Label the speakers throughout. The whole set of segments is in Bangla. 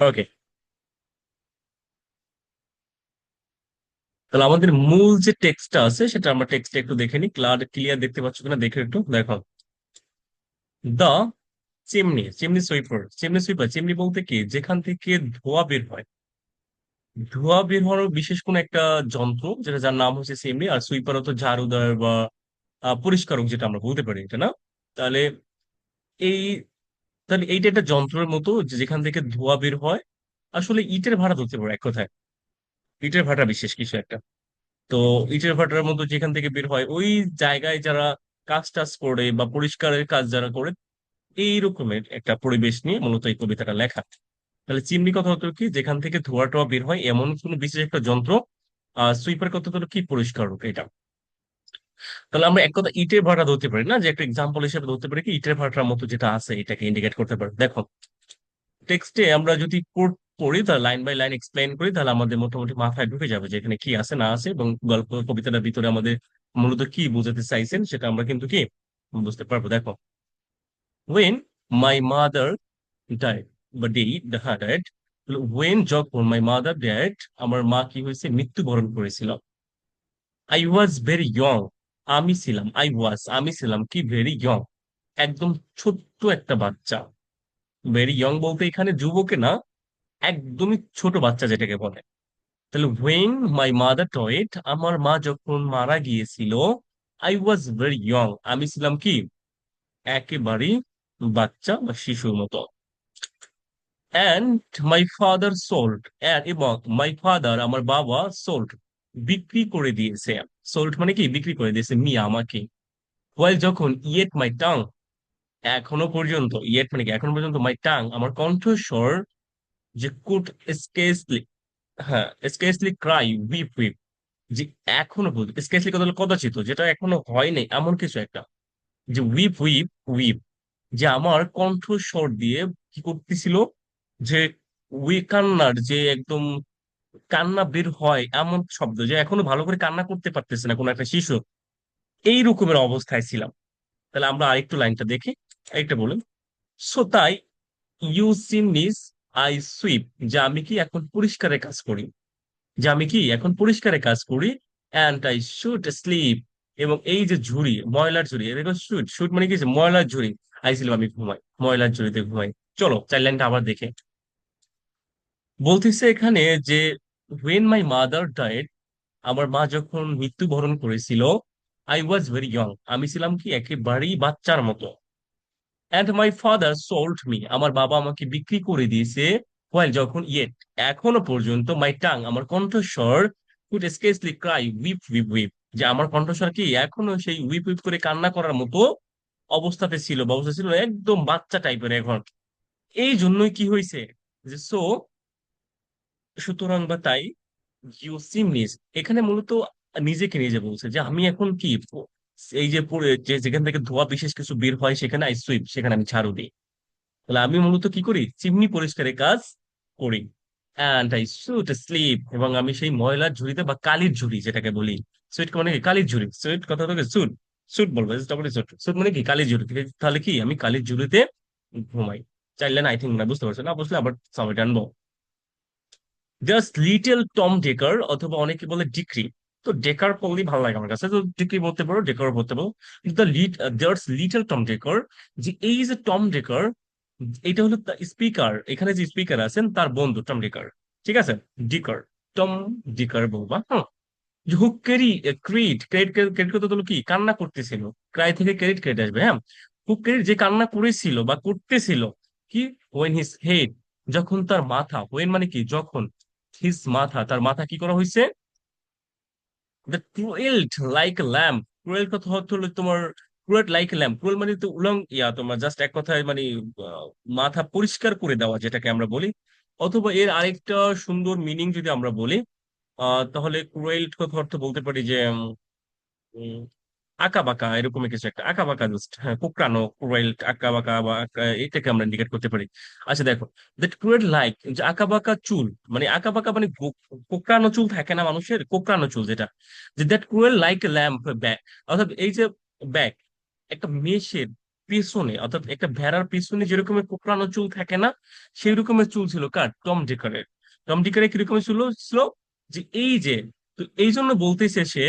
Speaker 1: ওকে তাহলে আমাদের মূল যে টেক্সটটা আছে, সেটা আমরা টেক্সটটা একটু দেখে নিই। ক্লার ক্লিয়ার দেখতে পাচ্ছ কিনা? দেখে একটু দেখো the chimney chimney sweeper chimney sweeper chimney বলতে কি? যেখান থেকে ধোঁয়া বের হয়। ধোঁয়া বের হওয়ার বিশেষ কোন একটা যন্ত্র, যেটা যার নাম হচ্ছে চিমনি আর সুইপার তো ঝাড়ু দেওয়ার বা পরিষ্কারক যেটা আমরা বলতে পারি এটা না? তাহলে এই তাহলে এইটা একটা যন্ত্রের মতো যেখান থেকে ধোঁয়া বের হয়। আসলে ইটের ভাড়া ধরতে পারো, এক কথায়। ইটের ভাটা বিশেষ কিছু একটা। তো ইটের ভাটার মতো যেখান থেকে বের হয়, ওই জায়গায় যারা কাজ টাজ করে বা পরিষ্কারের কাজ যারা করে এই রকমের একটা পরিবেশ নিয়ে মূলত এই কবিতাটা লেখা। তাহলে চিমনি কথা হতো কি, যেখান থেকে ধোঁয়া টোয়া বের হয়, এমন কোনো বিশেষ একটা যন্ত্র, আহ, সুইপার কথা হলো কি, পরিষ্কার এটা। তাহলে আমরা এক কথা ইটের ভাটা ধরতে পারি, না? যে একটা এক্সাম্পল হিসেবে ধরতে পারি কি? ইটের ভাটার মতো যেটা আছে, এটাকে ইন্ডিকেট করতে পারি। দেখো টেক্সটে আমরা যদি পড়- তাহলে লাইন বাই লাইন এক্সপ্লেন করি, তাহলে আমাদের মোটামুটি মাথায় ঢুকে যাবে যে এখানে কি আছে, না আছে, এবং গল্প কবিতাটার ভিতরে আমাদের মূলত কি বোঝাতে চাইছেন, সেটা আমরা কিন্তু কি বুঝতে পারব। দেখো ওয়েন মাই মাদার ডায়েট বা ডে হ্যাঁ ডায়েট ওয়েন যখন মাই মাদার ডায়েট আমার মা কি হয়েছে? মৃত্যুবরণ করেছিল। আই ওয়াজ ভেরি ইয়ং আমি ছিলাম আই ওয়াজ আমি ছিলাম কি ভেরি ইয়ং একদম ছোট্ট একটা বাচ্চা। ভেরি ইয়ং বলতে এখানে যুবকে না, একদমই ছোট বাচ্চা যেটাকে বলে। তাহলে ওয়েন মাই মাদার টয়েট আমার মা যখন মারা গিয়েছিল আই ওয়াজ ভেরি ইয়ং আমি ছিলাম কি? একেবারেই বাচ্চা বা শিশুর মতো। অ্যান্ড মাই ফাদার সোল্ড এবং মাই ফাদার আমার বাবা সোল্ড বিক্রি করে দিয়েছে। সোল্ড মানে কি? বিক্রি করে দিয়েছে মি আমাকে। ওয়াইল যখন ইয়েট মাই টাং এখনও পর্যন্ত ইয়েট মানে কি? এখনও পর্যন্ত মাই টাং আমার কণ্ঠস্বর যে কুড স্কেসলি হ্যাঁ স্কেসলি ক্রাই উইপ উইপ যে এখনও পর্যন্ত স্কেসলি কথা কদাচিত যেটা এখনও হয়নি, এমন কিছু একটা। যে উইপ উইপ উইপ যে আমার কণ্ঠস্বর দিয়ে কি করতেছিল? যে উই কান্নার যে একদম কান্না বের হয় এমন শব্দ যে এখনও ভালো করে কান্না করতে পারতেছে না কোনো একটা শিশু। এই রকমের অবস্থায় ছিলাম। তাহলে আমরা আরেকটু লাইনটা দেখি। আরেকটা বলুন। সো তাই ইউ সিমনিস আই সুইপ যে আমি কি এখন পরিষ্কারের কাজ করি? যে আমি কি এখন পরিষ্কারের কাজ করি? অ্যান্ড আই শুট স্লিপ এবং এই যে ঝুড়ি, ময়লার ঝুড়ি এটা শুট শুট মানে কি ময়লার ঝুড়ি। আইছিলাম আমি ঘুমাই। ময়লার ঝুড়িতে ঘুমাই। চলো, চার লাইনটা আবার দেখে। বলতেছে এখানে যে হোয়েন মাই মাদার ডায়েট আমার মা যখন মৃত্যুবরণ করেছিল আই ওয়াজ ভেরি ইয়ং আমি ছিলাম কি একেবারেই বাচ্চার মতো। And my father sold me আমার বাবা আমাকে বিক্রি করে দিয়েছে ওয়াইল যখন ইয়েট এখনও পর্যন্ত মাই টাং আমার কণ্ঠস্বর could scarcely cry weep weep weep যে আমার কণ্ঠস্বর কি এখনও সেই উইপ উইপ করে কান্না করার মতো অবস্থাতে ছিল বা অবস্থা ছিল একদম বাচ্চা টাইপের এখন। এই জন্যই কি হয়েছে? যে সো সুতরাং বা তাই ইউ সিমনিস এখানে মূলত নিজেকে নিজে বলছে যে আমি এখন কি, এই যে যেখান থেকে ধোঁয়া বিশেষ কিছু বের হয় সেখানে আই সুইপ সেখানে আমি ঝাড়ু দিই। তাহলে আমি মূলত কি করি? চিমনি পরিষ্কারের কাজ করি। অ্যান্ড আই শুড স্লিপ এবং আমি সেই ময়লার ঝুড়িতে বা কালির ঝুড়ি যেটাকে বলি সুইট মানে কি? কালির ঝুড়ি। সুইট কথা থেকে সুট সুট বলব সুট সুট মানে কি? কালির ঝুড়ি। তাহলে কি? আমি কালির ঝুড়িতে ঘুমাই। চাইলে না আই থিঙ্ক না, বুঝতে পারছ না? বুঝলে? আবার সামনে টানবো জাস্ট লিটল টম ডেকার অথবা অনেকে বলে ডিক্রি তো ডেকার পড়লেই ভালো লাগে আমার কাছে। তো ডিক্রি বলতে পারো ডেকার বলতে পারো। The lit just little Tom Dacre যে এই যে টম ডেকার এটা হলো স্পিকার এখানে যে স্পিকার আছেন, তার বন্ধু টম ডেকার ঠিক আছে? ডিকার টম ডিকার বলবা। হ্যাঁ who cried cried cried cried করতে হলো কি? কান্না করতেছিল। ক্রাই থেকে ক্রেডিট ক্রেডিট আসবে হ্যাঁ? হু ক্রেডিট যে কান্না করেছিল বা করতেছিল, কি? ওয়েন হিজ হেড যখন তার মাথা ওয়েন মানে কি? যখন হিজ মাথা, তার মাথা কি করা হয়েছে দ্য লাইক ল্যাম্প ক্রুয়েল কথা হলো তোমার ক্রুয়েল লাইক ল্যাম্প ক্রুয়েল মানে তো উলং, ইয়া, তোমার জাস্ট এক কথায় মানে মাথা পরিষ্কার করে দেওয়া যেটাকে আমরা বলি। অথবা এর আরেকটা সুন্দর মিনিং যদি আমরা বলি তাহলে ক্রুয়েল কথা অর্থ বলতে পারি যে আঁকা বাঁকা এরকম কিছু একটা। আঁকা বাঁকা জাস্ট হ্যাঁ কোঁকড়ানো ক্রুয়েল আঁকা বাঁকা বা এটাকে আমরা ইন্ডিকেট করতে পারি। আচ্ছা দেখো দ্যাট ক্রুয়েল লাইক যে আঁকা বাঁকা চুল মানে আঁকা বাঁকা মানে কোঁকড়ানো চুল থাকে না মানুষের? কোঁকড়ানো চুল যেটা। যে that curled like lamb's back অর্থাৎ এই যে ব্যাক একটা মেষের পিছনে, অর্থাৎ একটা ভেড়ার পিছনে যেরকমের কোঁকড়ানো চুল থাকে না, সেই রকমের চুল ছিল কার? টম ডিকারের টম ডিকারের কীরকম ছিল ছিল? যে এই যে, তো এই জন্য বলতেছে সে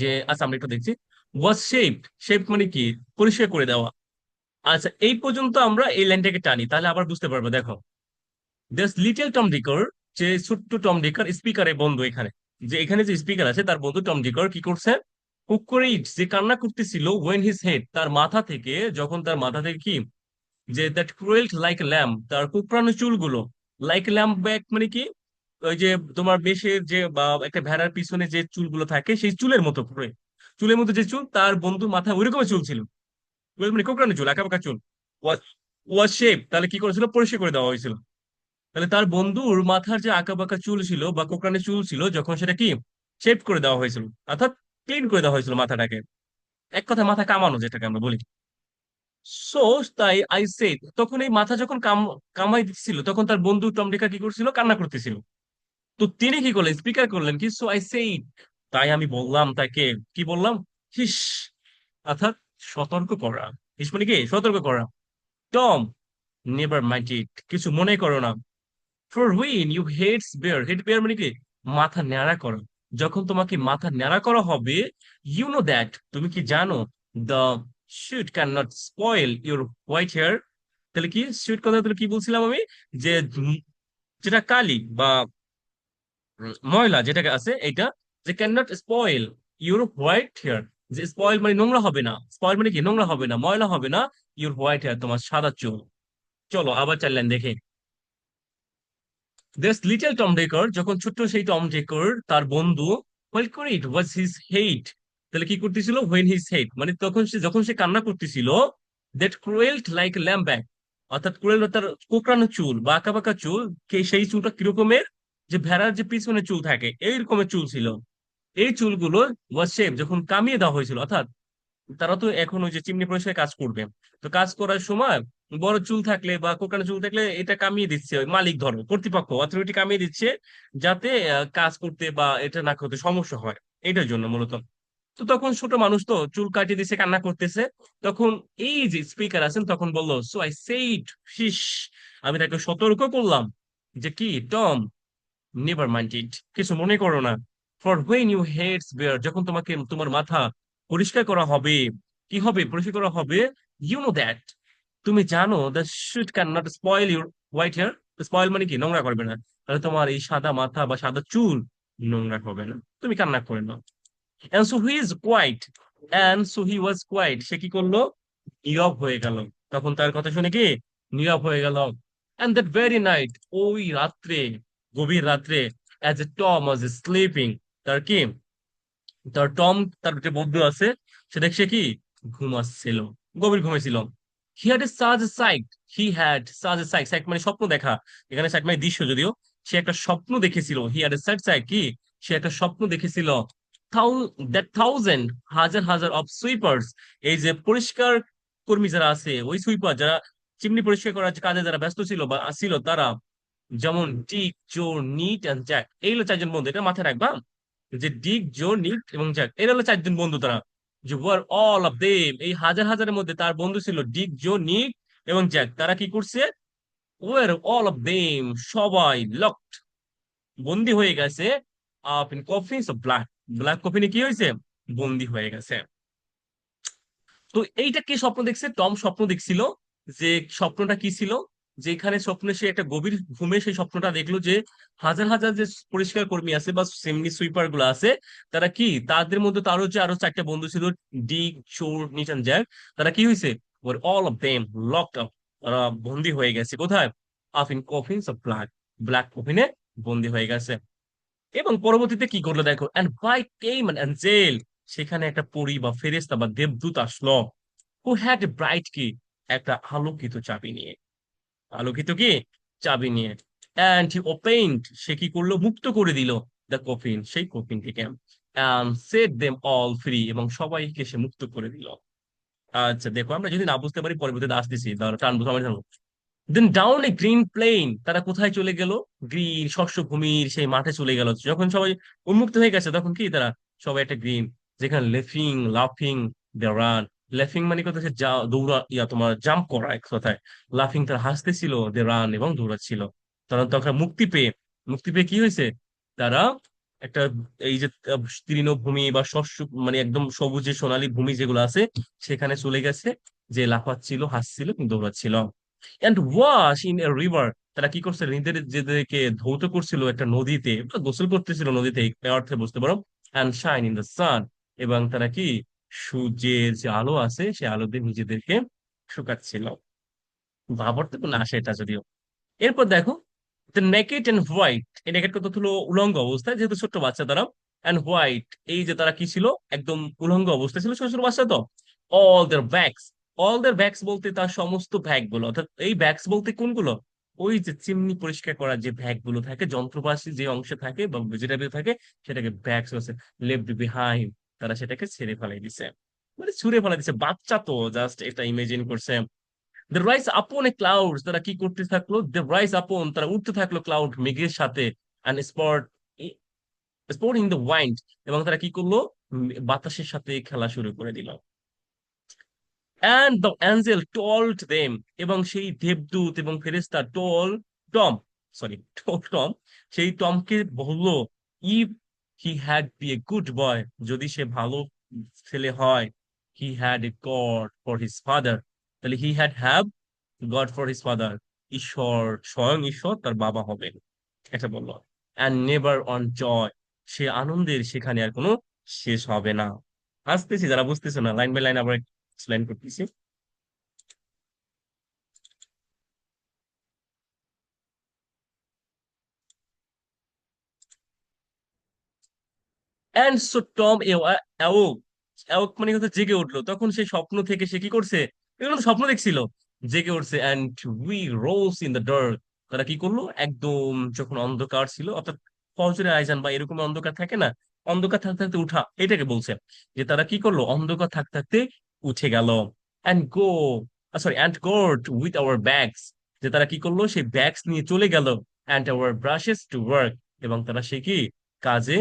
Speaker 1: যে আচ্ছা আমরা একটু দেখছি। ওয়াজ শেপ শেপ মানে কি? পরিষ্কার করে দেওয়া। আচ্ছা এই পর্যন্ত আমরা এই লাইনটাকে টানি, তাহলে আবার বুঝতে পারব, দেখো। দিস লিটল টম ডিকর যে ছোট্ট টম ডিকর স্পিকারের বন্ধু এখানে। যে এখানে যে স্পিকার আছে, তার বন্ধু টম ডিকর কি করছে? কুকুরিট যে কান্না করতেছিল ওয়েন হিজ হেড তার মাথা থেকে, যখন তার মাথা থেকে কি? যে দ্যাট ক্রুয়েল্ট লাইক ল্যাম্প তার কুকরানো চুলগুলো লাইক ল্যাম্প ব্যাক মানে কি? ওই যে তোমার মেষের যে একটা ভেড়ার পিছনে যে চুলগুলো থাকে, সেই চুলের মতো করে। চুলের মতো যে চুল, তার বন্ধুর মাথায় ওই রকমের চুল ছিল মানে কোকড়ানো চুল আঁকা বাঁকা চুল। ওয়াজ শেপ, তাহলে কি করেছিল? পরিষ্কার করে দেওয়া হয়েছিল। তাহলে তার বন্ধুর মাথার যে আঁকা বাঁকা চুল ছিল বা কোকড়ানো চুল ছিল, যখন সেটা কি? শেপ করে দেওয়া হয়েছিল। অর্থাৎ ক্লিন করে দেওয়া হয়েছিল মাথাটাকে। এক কথায় মাথা কামানো যেটাকে আমরা বলি। সো তাই আই সে তখন এই মাথা যখন কাম, কামাই দিচ্ছিল, তখন তার বন্ধু টমডিকা কি করছিল? কান্না করতেছিল। তো তিনি কি করলেন? স্পিকার করলেন কি? সো আই সে তাই আমি বললাম তাকে, কি বললাম? হিস, অর্থাৎ সতর্ক করা। হিস মানে কি? সতর্ক করা। টম নেভার মাইন্ড ইট কিছু মনে করো না। For when you head's bare head bare মানে কি? মাথা ন্যাড়া করো। যখন তোমাকে মাথা ন্যাড়া করা হবে ইউ নো দ্যাট তুমি কি জানো? The soot can not spoil your white hair তাহলে কি? শুট কথা তাহলে কি বলছিলাম আমি? যে, যেটা কালি বা ময়লা যেটাকে আছে এটা যে can not spoil your white hair যে স্পয়েল মানে নোংরা হবে না। স্পয়েল মানে কি? নোংরা হবে না, ময়লা হবে না ইউর হোয়াইট হেয়ার তোমার সাদা চুল। চলো আবার চাইলেন দেখে। দিস লিটল টম ডেকার যখন ছোট্ট সেই টম ডেকার তার বন্ধু হোয়াইট করে ইট ওয়াজ হিজ হেট তাহলে কি করতেছিল? হোয়েন হিজ হেট মানে তখন সে, যখন সে কান্না করতেছিল that curled like lamb's back অর্থাৎ ক্রুয়েল তার কোকড়ানো চুল বা আঁকা বাঁকা চুল সেই চুলটা কিরকমের? যে ভেড়ার যে পিছনে চুল থাকে এই রকমের চুল ছিল। এই চুলগুলো ওয়াজ শেপ যখন কামিয়ে দেওয়া হয়েছিল, অর্থাৎ তারা তো এখন ওই যে চিমনি পরিষ্কার কাজ করবে। তো কাজ করার সময় বড় চুল থাকলে বা কোকানো চুল থাকলে এটা কামিয়ে দিচ্ছে ওই মালিক ধরো কর্তৃপক্ষ অথরিটি কামিয়ে দিচ্ছে যাতে কাজ করতে বা এটা না করতে সমস্যা হয়। এটার জন্য মূলত। তো তখন ছোট মানুষ তো চুল কাটিয়ে দিচ্ছে কান্না করতেছে। তখন এই যে স্পিকার আছেন, তখন বলল সো আই সেইড ফিস আমি তাকে সতর্ক করলাম যে কি, টম নেভার মাইন্ড ইট কিছু মনে করো না। For when you head's bare যখন তোমাকে তোমার মাথা পরিষ্কার করা হবে, কি হবে? পরিষ্কার করা হবে? ইউ নো দ্যাট তুমি জানো the should can not spoil your white hair spoil মানে কি? নোংরা করবে না। তাহলে তোমার এই সাদা মাথা বা সাদা চুল নোংরা করবে না। তুমি কান্না করে নাও। And so he is quiet and so he was quiet সে কি করল? নীরব হয়ে গেল। তখন তার কথা শুনে কি? নীরব হয়ে গেল। এন্ড দ্যাট ভেরি নাইট ওই রাত্রে গভীর রাত্রে as a Tom was sleeping তার কি? তার টম তার যে বন্ধু আছে, সে দেখছে কি? ঘুমাচ্ছিল, গভীর ঘুমাইছিল। হি হ্যাড এ সাজ এ সাইট হি হ্যাড সাজ এ সাইট সাইট মানে স্বপ্ন দেখা। এখানে সাইট মানে দৃশ্য যদিও, সে একটা স্বপ্ন দেখেছিল। He had a sight sight কি? সে একটা স্বপ্ন দেখেছিল। দ্যাট থাউজেন্ড হাজার হাজার অফ সুইপার্স এই যে পরিষ্কার কর্মী যারা আছে, ওই সুইপার যারা চিমনি পরিষ্কার করার কাজে যারা ব্যস্ত ছিল বা ছিল তারা যেমন Dick Joe Nit and Jack এই হলো চারজন বন্ধু, এটা মাথায় রাখবা যে ডিক জো নিক এবং জ্যাক এরা হলো চারজন বন্ধু তারা, যে ওয়ার অল অফ দেম এই হাজার হাজারের মধ্যে তার বন্ধু ছিল ডিক জো নিক এবং জ্যাক তারা কি করছে? ওয়ার অল অফ দেম সবাই লকড বন্দি হয়ে গেছে up in coffins of black black কফিনে কি হয়েছে? বন্দি হয়ে গেছে। তো এইটা কি স্বপ্ন দেখছে? টম স্বপ্ন দেখছিল যে স্বপ্নটা কি ছিল? যে এখানে স্বপ্নে সে একটা গভীর ঘুমে সেই স্বপ্নটা দেখল যে হাজার হাজার যে পরিষ্কার কর্মী আছে বা সেমনি সুইপারগুলো আছে, তারা কি? তাদের মধ্যে তারও যে আরও চারটা বন্ধু ছিল ডি চোর নিচান জ্যাক, তারা কি হয়েছে all of them locked up তারা বন্দি হয়ে গেছে। কোথায়? Up in coffins of black black কফিনে বন্দি হয়ে গেছে। এবং পরবর্তীতে কি করল দেখো? And by came an angel সেখানে একটা পরী বা ফেরেশতা বা দেবদূত আসলো। হু হ্যাড ব্রাইট কি একটা আলোকিত চাবি নিয়ে। আলোকিত কি? চাবি নিয়ে। অ্যান্ড ওপেন্ড সে কি করল? মুক্ত করে দিল দ্য কফিন সেই কফিনটিকে and set them all free এবং সবাইকে সে মুক্ত করে দিল। আচ্ছা দেখো, আমরা যদি না বুঝতে পারি পরবর্তীতে আসতেছি। তাহলে টানবো সবাই জানো then down a green plain তারা কোথায় চলে গেল? গ্রিন শস্য ভূমির সেই মাঠে চলে গেল। যখন সবাই উন্মুক্ত হয়ে গেছে, তখন কি তারা সবাই একটা গ্রিন যেখানে লেফিং লাফিং দে রান লাফিং মানে কথা হচ্ছে, যা দৌড়া, ইয়া তোমার জাম্প করা এক কথায়। লাফিং তারা হাসতেছিল দে রান এবং দৌড়াচ্ছিল। তারা তখন মুক্তি পেয়ে মুক্তি পেয়ে কি হয়েছে? তারা একটা এই যে তৃণভূমি বা শস্য মানে একদম সবুজে সোনালী ভূমি যেগুলো আছে, সেখানে চলে গেছে, যে লাফাচ্ছিল, হাসছিল কিন্তু দৌড়াচ্ছিল। And wash in a river তারা কি করছে, নিজেদের যেদেরকে ধৌত করছিল একটা নদীতে, গোসল করতেছিল নদীতে অর্থে বুঝতে পারো and shine in the sun এবং তারা কি সূর্যের যে আলো আছে সে আলো দিয়ে নিজেদেরকে শুকাচ্ছিল। ভাবার তো কোনো আসে এটা যদিও। এরপর দেখো দ্য নেকেড এন্ড হোয়াইট এই নেকেড কত হলো? উলঙ্গ অবস্থায়, যেহেতু ছোট্ট বাচ্চা তারা এন্ড হোয়াইট এই যে তারা কি ছিল? একদম উলঙ্গ অবস্থায় ছিল ছোট ছোট বাচ্চা তো। All their bags all their bags বলতে তার সমস্ত ব্যাগগুলো অর্থাৎ এই ব্যাগস বলতে কোনগুলো? ওই যে চিমনি পরিষ্কার করার যে ব্যাগগুলো থাকে, যন্ত্রপাতি যে অংশে থাকে বা ভেজিটেবল থাকে, সেটাকে ব্যাগস হচ্ছে লেফট বিহাইন্ড তারা সেটাকে ছেড়ে ফেলাই দিছে। মানে ছুঁড়ে ফেলাই দিছে। বাচ্চা তো জাস্ট এটা ইমেজিন করছে। দ্য রাইস আপন এ ক্লাউড তারা কি করতে থাকল? দ্য রাইস আপন তারা উঠতে থাকল ক্লাউড মেঘের সাথে and sport sport in the wind এবং তারা কি করল? বাতাসের সাথে খেলা শুরু করে দিল। And the angel told them এবং সেই দেবদূত এবং ফেরেস্তা টল টম সরি টম সেই টমকে বলল if he had be a good boy যদি সে ভালো ছেলে হয় he had a god for his father তাহলে he had have god for his father ঈশ্বর স্বয়ং ঈশ্বর, তার বাবা হবেন। এটা বলল। অ্যান্ড নেভার অন জয় সে আনন্দের সেখানে আর কোনো শেষ হবে না। আসতেছি যারা বুঝতেছে না লাইন বাই লাইন আবার এক্সপ্লেন করতেছি। And so Tom awoke awoke মানে কথা জেগে উঠল। তখন সে স্বপ্ন থেকে সে কি করছে? এগুলো স্বপ্ন দেখছিল। জেগে উঠছে and we rose in the dark তারা কি করল? একদম যখন অন্ধকার ছিল, অর্থাৎ ফজরের আইজান বা এরকম অন্ধকার থাকে না, অন্ধকার থাকতে থাকতে উঠা, এটাকে বলছে যে তারা কি করল? অন্ধকার থাকতে থাকতে উঠে গেল। And go sorry and got with our bags যে তারা কি করল? সেই ব্যাগস নিয়ে চলে গেল। And our brushes to work এবং তারা সে কি? কাজে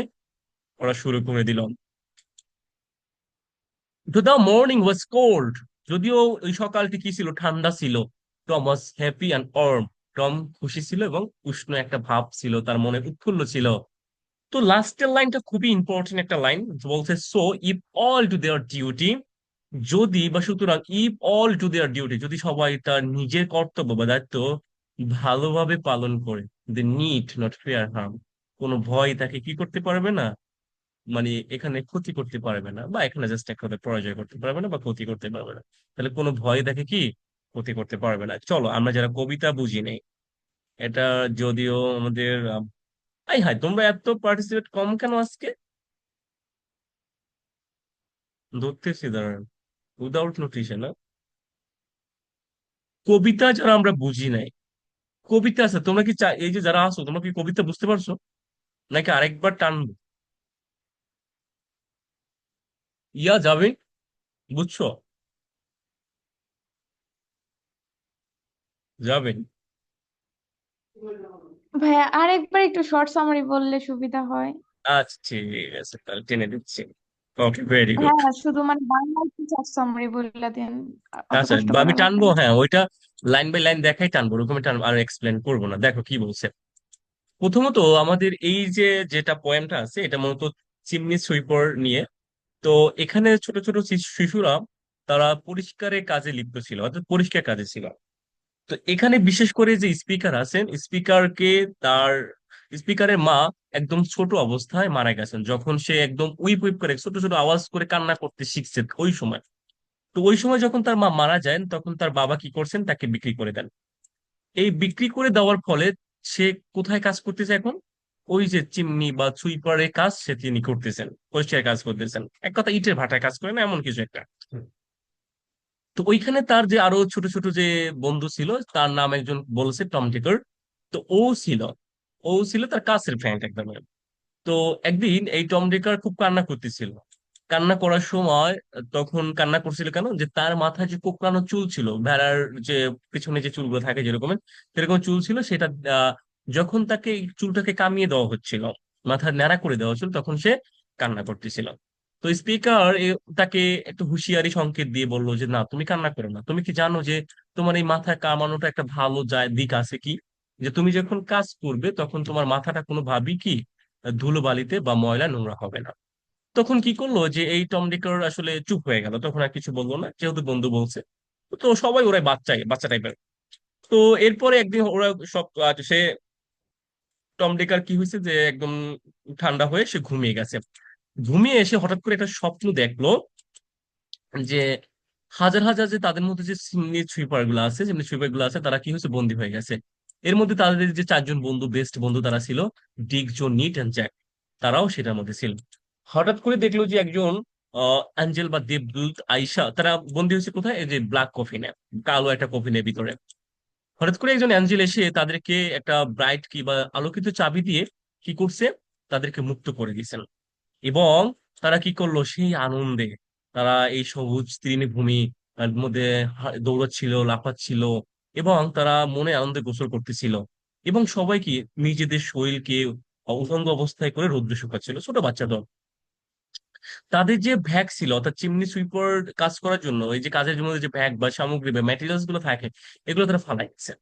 Speaker 1: করা শুরু করে দিল। তো দ্য মর্নিং ওয়াজ কোল্ড যদিও ওই সকালটি কি ছিল? ঠান্ডা ছিল। Tom was happy and warm Tom খুশি ছিল এবং উষ্ণ একটা ভাব ছিল, তার মনে উৎফুল্ল ছিল। তো লাস্টের লাইনটা খুবই ইম্পর্টেন্ট একটা লাইন বলছে so if all do their duty যদি বা সুতরাং if all do their duty যদি সবাই তার নিজের কর্তব্য বা দায়িত্ব ভালোভাবে পালন করে they need not fear harm কোনো ভয় তাকে কি করতে পারবে না? মানে এখানে ক্ষতি করতে পারবে না বা এখানে জাস্ট এক কথায় পরাজয় করতে পারবে না বা ক্ষতি করতে পারবে না। তাহলে কোনো ভয় দেখে কি ক্ষতি করতে পারবে না। চলো, আমরা যারা কবিতা বুঝি নেই, এটা যদিও আমাদের আই হাই তোমরা এত পার্টিসিপেট কম কেন আজকে? ধরতেছি দাঁড়ান উইদাউট নোটিশন না? কবিতা যারা আমরা বুঝি নাই, কবিতা আছে, তোমরা কি এই যে যারা আসো তোমরা কি কবিতা বুঝতে পারছ? নাকি আরেকবার টানবো? ইয়া যাবে বুঝছ? যাবেন
Speaker 2: ভাইয়া আরেকবার একটু শর্ট সামারি বললে সুবিধা হয়।
Speaker 1: আচ্ছা ঠিক আছে তাহলে টেনে দিচ্ছি। ওকে ভেরি গুড
Speaker 2: হ্যাঁ শুধু মানে বাংলায় শর্ট সামারি বলে দেন
Speaker 1: আচ্ছা আমি টানবো? হ্যাঁ ওইটা লাইন বাই লাইন দেখাই টানবো ওরকম টানবো আর এক্সপ্লেন করব না। দেখো কি বলছে। প্রথমত আমাদের এই যে যেটা পয়েমটা আছে এটা মূলত চিমনি সুইপার নিয়ে তো এখানে ছোট ছোট শিশু- শিশুরা তারা পরিষ্কারের কাজে লিপ্ত ছিল, অর্থাৎ পরিষ্কার কাজে ছিল। তো এখানে বিশেষ করে যে স্পিকার আছেন, স্পিকারকে তার, স্পিকারের মা একদম ছোট অবস্থায় মারা গেছেন, যখন সে একদম উইপ উইপ করে, ছোট ছোট আওয়াজ করে কান্না করতে শিখছে ওই সময়। তো ওই সময় যখন তার মা মারা যায় তখন তার বাবা কি করছেন? তাকে বিক্রি করে দেন। এই বিক্রি করে দেওয়ার ফলে সে কোথায় কাজ করতেছে এখন? ওই যে চিমনি বা সুইপারের কাজ সে তিনি করতেছেন পরিষ্কার কাজ করতেছেন। এক কথা ইটের ভাটায় কাজ করে না এমন কিছু একটা। তো ওইখানে তার যে আরও ছোট ছোট যে বন্ধু ছিল তার নাম একজন বলছে টম টেকার তো ও ছিল ও ছিল তার কাছের ফ্রেন্ড একদম। তো একদিন এই টম টেকার খুব কান্না করতেছিল। কান্না করার সময় তখন কান্না করছিল কেন? যে তার মাথায় যে কোঁকড়ানো চুল ছিল ভেড়ার যে পিছনে যে চুলগুলো থাকে যেরকম সেরকম চুল ছিল সেটা আহ, যখন তাকে চুলটাকে কামিয়ে দেওয়া হচ্ছিল, মাথা ন্যাড়া করে দেওয়া হচ্ছিল, তখন সে কান্না করতেছিল। তো স্পিকার তাকে একটু হুঁশিয়ারি সংকেত দিয়ে বলল যে, না, তুমি কান্না করো না। তুমি কি জানো যে, তোমার এই মাথায় কামানোটা একটা ভালো দিক আছে কি? যে, তুমি যখন কাজ করবে, তখন তোমার মাথাটা কোনোভাবেই কি, ধুলোবালিতে বা ময়লা নোংরা হবে না। তখন কি করল যে, এই টম ডিকার আসলে চুপ হয়ে গেল। তখন আর কিছু বলল না, যেহেতু বন্ধু বলছে। তো সবাই ওরাই বাচ্চাই বাচ্চা টাইপের তো এরপরে একদিন ওরা সব সে টম ডেকার কি হয়েছে যে একদম ঠান্ডা হয়ে সে ঘুমিয়ে গেছে। ঘুমিয়ে এসে হঠাৎ করে একটা স্বপ্ন দেখল যে হাজার হাজার যে তাদের মধ্যে যে সুইপারগুলো আছে, যেমনি সুইপারগুলো আছে, তারা কি হয়েছে, বন্দী হয়ে গেছে। এর মধ্যে তাদের যে চারজন বন্ধু বেস্ট বন্ধু তারা ছিল Dick Joe Nit and Jack তারাও সেটার মধ্যে ছিল। হঠাৎ করে দেখল যে একজন অ্যাঞ্জেল বা দেবদূত আইসা তারা বন্দী হয়েছে কোথায়? এই যে ব্ল্যাক কফিনে কালো একটা কফিনের ভিতরে। হঠাৎ করে একজন অ্যাঞ্জেল এসে তাদেরকে একটা ব্রাইট কি বা আলোকিত চাবি দিয়ে কি করছে? তাদেরকে মুক্ত করে দিয়েছেন। এবং তারা কি করল? সেই আনন্দে তারা এই সবুজ তৃণভূমি মধ্যে দৌড়াচ্ছিল, লাফাচ্ছিল এবং তারা মনে আনন্দে গোসল করতেছিল। এবং সবাই কি নিজেদের শরীরকে উলঙ্গ অবস্থায় করে রৌদ্র শুকাচ্ছিল। ছোট বাচ্চা দল। তাদের যে ভ্যাগ ছিল, অর্থাৎ চিমনি সুইপার কাজ করার জন্য, এই যে কাজের জন্য যে ভ্যাগ বা সামগ্রী বা ম্যাটেরিয়ালসগুলো থাকে, এগুলো তারা ফালাই দিচ্ছে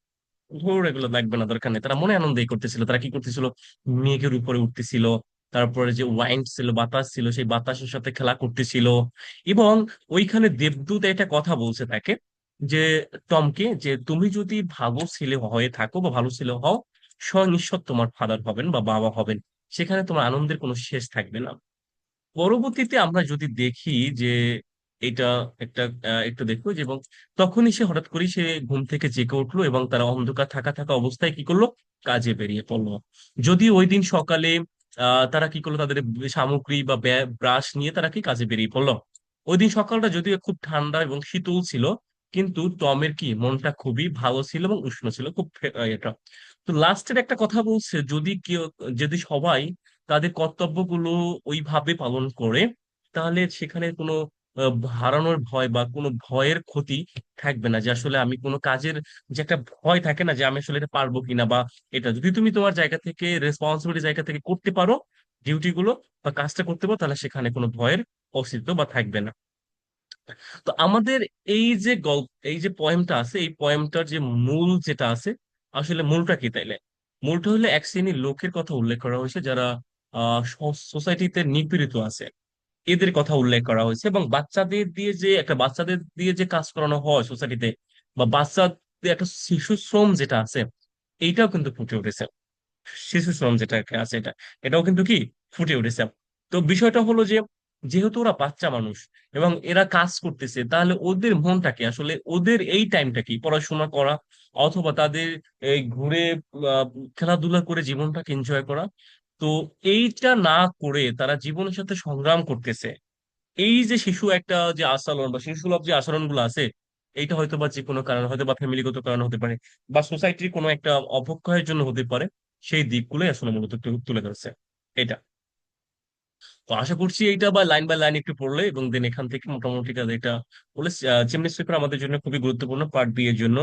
Speaker 1: ধর এগুলো লাগবে না, দরকার নেই। তারা মনে আনন্দেই করতেছিল। তারা কি করতেছিল? মেঘের উপরে উঠতেছিল। তারপরে যে ওয়াইন ছিল, বাতাস ছিল, সেই বাতাসের সাথে খেলা করতেছিল। এবং ওইখানে দেবদূত একটা কথা বলছে তাকে, যে, টমকে, যে তুমি যদি ভালো ছেলে হয়ে থাকো বা ভালো ছেলে হও, স্বয়ং ঈশ্বর তোমার ফাদার হবেন বা বাবা হবেন। সেখানে তোমার আনন্দের কোনো শেষ থাকবে না। পরবর্তীতে আমরা যদি দেখি যে এটা একটা আহ, একটু দেখব যে এবং তখনই সে হঠাৎ করে সে ঘুম থেকে জেগে উঠল এবং তারা অন্ধকার থাকা থাকা অবস্থায় কি করল? কাজে বেরিয়ে পড়ল। যদি ওই দিন সকালে আহ তারা কি করল? তাদের সামগ্রী বা ব্রাশ নিয়ে তারা কি কাজে বেরিয়ে পড়ল? ওই দিন সকালটা যদিও খুব ঠান্ডা এবং শীতল ছিল কিন্তু টমের কি মনটা খুবই ভালো ছিল এবং উষ্ণ ছিল খুব এটা। তো লাস্টের একটা কথা বলছে যদি কেউ যদি সবাই তাদের কর্তব্যগুলো ওইভাবে পালন করে, তাহলে সেখানে কোনো হারানোর ভয় বা কোনো ভয়ের ক্ষতি থাকবে না যে আসলে আমি কোনো কাজের যে একটা ভয় থাকে না যে আমি আসলে এটা পারব কিনা বা এটা। যদি তুমি তোমার জায়গা থেকে রেসপন্সিবিলিটি জায়গা থেকে করতে পারো ডিউটি গুলো বা কাজটা করতে পারো, তাহলে সেখানে কোনো ভয়ের অস্তিত্ব বা থাকবে না। তো আমাদের এই যে গল্প, এই যে পয়েমটা আছে, এই পয়েমটার যে মূল যেটা আছে, আসলে মূলটা কি তাইলে? মূলটা হলে এক শ্রেণির লোকের কথা উল্লেখ করা হয়েছে যারা সোসাইটিতে নিপীড়িত আছে। এদের কথা উল্লেখ করা হয়েছে এবং বাচ্চাদের দিয়ে যে, একটা বাচ্চাদের দিয়ে যে কাজ করানো হয় সোসাইটিতে বা বাচ্চাদের একটা শিশু শ্রম যেটা আছে, এইটাও কিন্তু ফুটে উঠেছে। শিশু শ্রম যেটা আছে এটা, এটাও কিন্তু কি ফুটে উঠেছে। তো বিষয়টা হলো যে, যেহেতু ওরা বাচ্চা মানুষ এবং এরা কাজ করতেছে, তাহলে ওদের মনটা কি? আসলে ওদের এই টাইমটা কি? পড়াশোনা করা অথবা তাদের এই ঘুরে খেলাধুলা করে জীবনটাকে এনজয় করা? তো এইটা না করে তারা জীবনের সাথে সংগ্রাম করতেছে। এই যে শিশু একটা যে আচরণ বা শিশুসুলভ যে আচরণগুলো আছে, এইটা হয়তো বা যে কোনো কারণ হয়তো বা ফ্যামিলিগত কারণ হতে পারে বা সোসাইটির কোনো একটা অবক্ষয়ের জন্য হতে পারে, সেই দিকগুলোই আসলে মূলত তুলে ধরছে। এটা তো আশা করছি এইটা বা লাইন বাই লাইন একটু পড়লে এবং দেন এখান থেকে মোটামুটি কাজ এটা বলে চিমনি আমাদের জন্য খুবই গুরুত্বপূর্ণ পার্ট বি এর জন্য।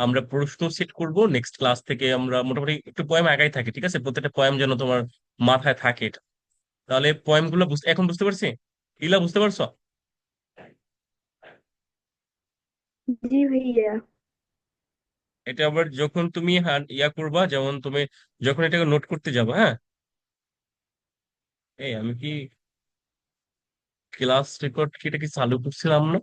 Speaker 1: আমরা প্রশ্ন সেট করব নেক্সট ক্লাস থেকে আমরা মোটামুটি একটু পয়েম আগাই থাকে ঠিক আছে? প্রত্যেকটা পয়েম যেন তোমার মাথায় থাকে এটা। তাহলে পয়েমগুলো এখন বুঝতে পারছি? ইলা বুঝতে পারছ?
Speaker 3: জি ভাইয়া।
Speaker 1: এটা আবার যখন তুমি হ্যাঁ ইয়া করবা যেমন তুমি যখন এটাকে নোট করতে যাবে হ্যাঁ? এই আমি কি ক্লাস রেকর্ড কি এটা কি চালু করছিলাম না?